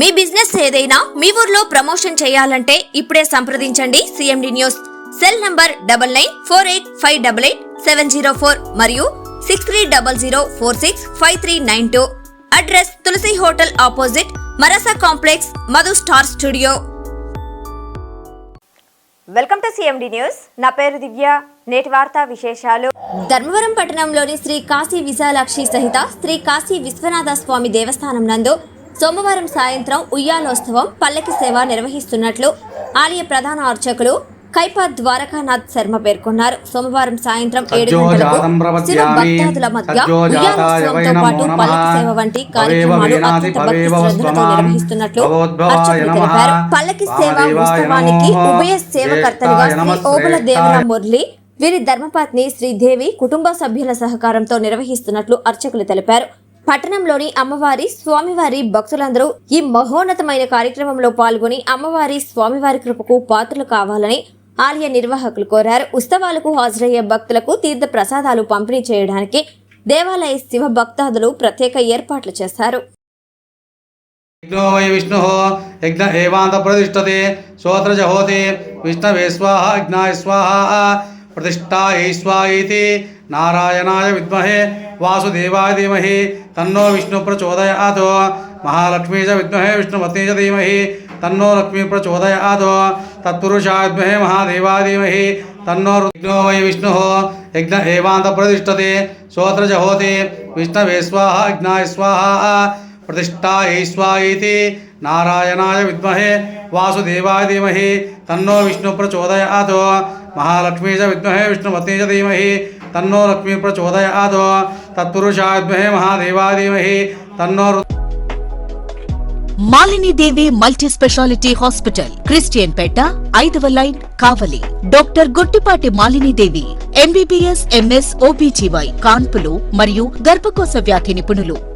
మీ business ఏదైనా మీ ఊర్లో promotion చేయాలంటే ఇప్పుడే సంప్రదించండి CMD news cell number double nine four eight five double eight seven zero four మరియు six three double zero four six five three nine two. Address Tulasi hotel opposite Marasa complex Madhu star studio. Welcome to CMD news నా పేరు దివ్య. నేటి వార్తా విశేషాలు. ధర్మవరం పట్టణంలోని శ్రీ కాశీ విశాలాక్షి సహిత శ్రీ కాశీ విశ్వనాథ స్వామి దేవస్థానం నందు సోమవారం సాయంత్రం ఉయ్యాలోత్సవం పల్లకి సేవ నిర్వహిస్తున్నట్లు ఆలయ ప్రధాన అర్చకులు కైపా ద్వారకానాథ్ శర్మ పేర్కొన్నారు. సోమవారం సాయంత్రం ఏడు గంటలకు భక్తాదుల మధ్య ఉయ్యాలోత్సవంతో పాటు పల్లకి సేవ వంటి కార్యక్రమాలు అత్యంత భక్తి శ్రద్ధలతో నిర్వహిస్తున్నట్లు అర్చకులు తెలిపారు. పల్లకి సేవ ఉత్సవానికి ఉభయ సేవకర్తలుగా శ్రీ ఓబుల దేవరా మురళి వీరి ధర్మపత్ని శ్రీదేవి కుటుంబ సభ్యుల సహకారంతో నిర్వహిస్తున్నట్లు అర్చకులు తెలిపారు. పట్టణంలోని అమ్మవారి స్వామివారి భక్తులందరూ ఈ మహోన్నతమైన కార్యక్రమంలో పాల్గొని అమ్మవారి స్వామివారి కృపకు పాత్రలు కావాలని ఆలయ నిర్వాహకులు కోరారు. ఉత్సవాలకు హాజరయ్యే భక్తులకు తీర్థ ప్రసాదాలు పంపిణీ చేయడానికి దేవాలయ శివ భక్తాదులు ప్రత్యేక ఏర్పాట్లు చేశారు. యజ్ఞో విష్ణు యజ్ఞ ఏవాంత ప్రతిష్టతే శ్రోత్రజ విష్ణవే స్వాహ యజ్ఞాయ స్వాహ ప్రతిష్టాయ స్వాహేతి నారాయణాయ విద్మహే वासुदेवाय धीमहि, तन्नो विष्णु प्रचोदयात्। महालक्ष्मी च विद्महे विष्णुमती च धीमहि, तन्नो लक्ष्मी प्रचोदयात्। तत्षा विद्महे महादेवाय धीमहि, तन्नो रुद्रो वै विष्णुः। यज्ञ एवान्तप्रतिष्ठते सोऽत्र च होति। विष्णवे स्वाहा, यज्ञाय स्वाहा प्रतिष्ठा ईश्वा इति नारायणाय विद्महे वासुदेवाय धीमहि, तन्नो विष्णुप्रचोदयात् महालक्ष्मी च विद्महे विष्णुमती च धीमहि తన్నో లక్ష్మీ ప్రచోదయాత్ తత్పురుషాయ విద్మహే తన్నో multi speciality hospital Christian Peta ఐదవ line Kavali. Doctor Guttipati Malinidevi MBBS MS OBGY కాన్పులు మరియు గర్భకోశ వ్యాధి నిపుణులు.